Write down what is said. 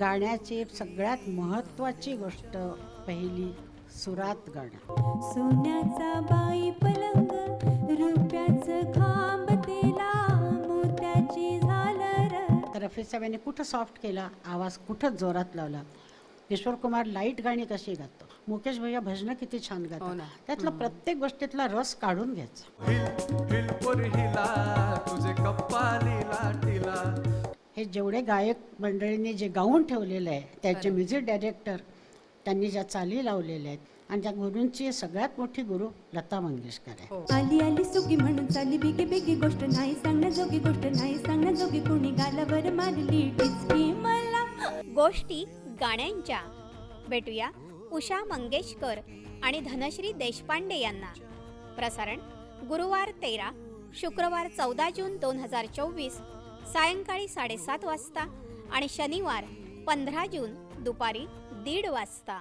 गाण्याची सगळ्यात महत्त्वाची गोष्ट पहिली सुरात गाणं. सोन्याचा बाई पलंग रुपयाचं खांब तेला मोत्याची झालर तर रफी साहेबांनी कुठं सॉफ्ट केला आवाज कुठं जोरात लावला? किशोर कुमार लाइट गाणी कशी गातो? मुकेश भैया भजनं किती छान हो गातात ना. त्यातला प्रत्येक गोष्टीतला रस काढून घ्यायचा. हे जेवढे गायक मंडळींनी जे गाऊन ठेवलेलं आहे त्याचे म्युझिक डायरेक्टर त्यांनी ज्या चाली लावलेल्या आहेत आणि त्या गुरूंची सगळ्यात मोठी गुरु लता मंगेशकर आहे हो. आली आली सुगी म्हणून चाली बिगी बिगी गोष्ट नाही सांगण्याजोगी गोष्ट नाही सांगण्याजोगी कोणी गालावर मारली. टिचकी मला. गोष्टी गाण्यांच्या. भेटूया उषा मंगेशकर आणि धनश्री देशपांडे यांना. प्रसारण गुरुवार तेरा शुक्रवार चौदा जून दोन हजार चोवीस सायंकाळी साडेसात वाजता आणि शनिवार पंधरा जून दुपारी दीड वाजता.